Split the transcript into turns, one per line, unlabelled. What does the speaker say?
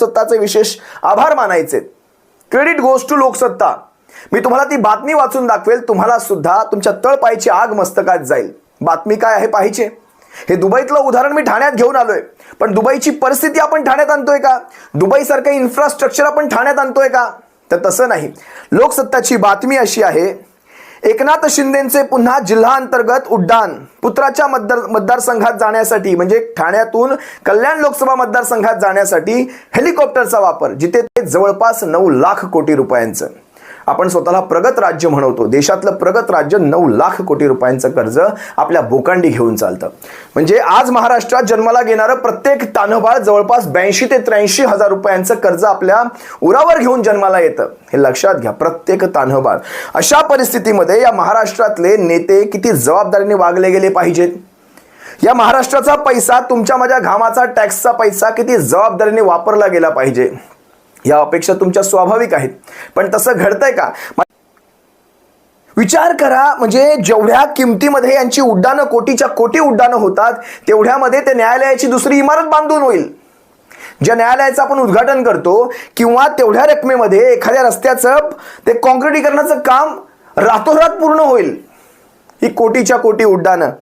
लोकसत्ताचे विशेष आभार मानायचे. Credit goes to Loksatta. मी तुम्हाला ती बातमी वाचून दाखवेल तुम्हाला सुद्धा तुमच्या तळपायची आग मस्तकात जाईल. बातमी काय आहे पाहिजे? हे दुबईतलं उदाहरण मी ठाण्यात घेऊन आलोय. पण दुबईची परिस्थिती आपण ठाण्यात आणतोय का? दुबईसारखं इन्फ्रास्ट्रक्चर आपण ठाण्यात आणतोय का? तर तसं नाही. लोकसत्ताची बातमी अशी आहे एकनाथ शिंदेचे पुन्हा जिल्हा अंतर्गत उड्डाण. पुत्राच्या मतदार मतदारसंघात जाण्यासाठी म्हणजे ठाण्यातून कल्याण लोकसभा मतदारसंघात जाण्यासाठी हेलिकॉप्टरचा वापर जिथे ते जवळपास नऊ लाख कोटी रुपयांचं. आपण स्वतःला प्रगत राज्य म्हणवतो. देशातलं प्रगत राज्य नऊ लाख कोटी रुपयांचं कर्ज आपल्या बोकांडी घेऊन चालतं. म्हणजे आज महाराष्ट्रात जन्माला घेणारं प्रत्येक तान्हबाळ जवळपास ब्याऐंशी ते त्र्याऐंशी हजार रुपयांचं कर्ज आपल्या उरावर घेऊन जन्माला येतं. हे लक्षात घ्या प्रत्येक तान्हबाळ. अशा परिस्थितीमध्ये या महाराष्ट्रातले नेते किती जबाबदारीने वागले गेले पाहिजेत? या महाराष्ट्राचा पैसा तुमच्या माझ्या घामाचा टॅक्सचा पैसा किती जबाबदारीने वापरला गेला पाहिजे? या अपेक्षा तुमच्या स्वाभाविक आहेत. पण तसं घडतंय का? विचार करा म्हणजे जेवढ्या किमतीमध्ये यांची उड्डाणं कोटीच्या कोटी उड्डाणं होतात तेवढ्यामध्ये ते न्यायालयाची दुसरी इमारत बांधून होईल. ज्या न्यायालयाचं आपण उद्घाटन करतो किंवा तेवढ्या रकमेमध्ये एखाद्या रस्त्याचं ते कॉन्क्रिटीकरणाचं काम रातोरात पूर्ण होईल. ही कोटीच्या कोटी उड्डाणं.